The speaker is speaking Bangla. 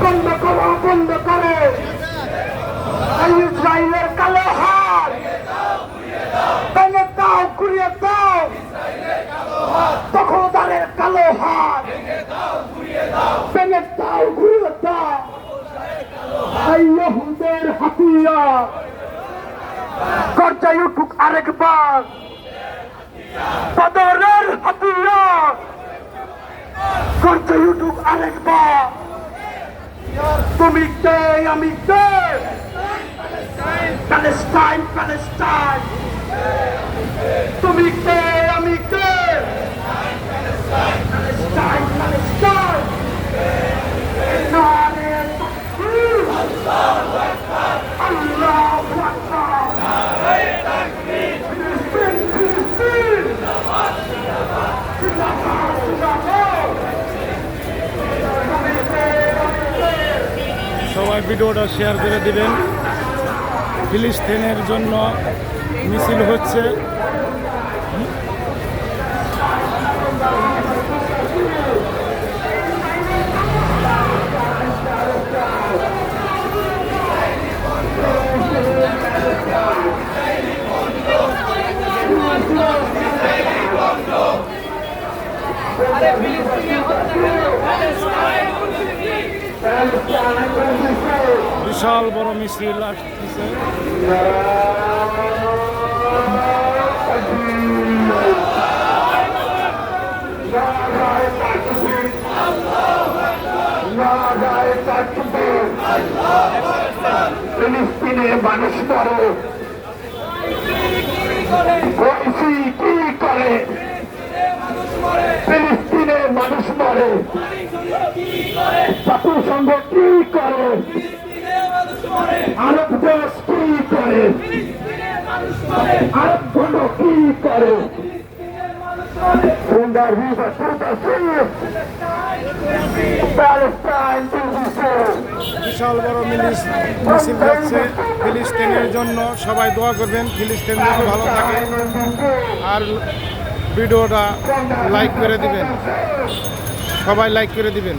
বন্ধ করো বন্ধ করো ইসরায়েলের কালো হাত ভেঙে দাও ঘুরিয়ে দাও তখনদারের কালো হাত ভেঙে দাও ঘুরিয়ে দাও ইহুদের হাতিয়ার করজায় উঠুক আরেকবার বদরের হাতিয়া করছে ইউটিউব আরেকবার তুমি কে আমি কে প্যালেস্টাইন প্যালেস্টাইন তুমি কে আমি কে প্যালেস্টাইন প্যালেস্টাইন নারে তাকবীর আল্লাহু আকবার ফিলিস্তিন ফিলিস্তিন জিন্দাবাদ জিন্দাবাদ তুমি কে আমি কে সবাই ভিডিওটা শেয়ার করে দিবেন। ফিলিস্তিনের জন্য মিছিল হচ্ছে। বিশাল বড় মিছিল আসতেছে। মানুষ ওইসি কি করে ফিলিস্তিনে মরে জাতিসংঘ কি করে? আরব দেশ কি করে? আরব গণ কি করে? বিশাল বড় মিছিল যাচ্ছে ফিলিস্তিনের জন্য। সবাই দোয়া করবেন ফিলিস্তিন যেন ভালো থাকে। আর ভিডিওটা লাইক করে দিবেন। সবাই লাইক করে দিবেন।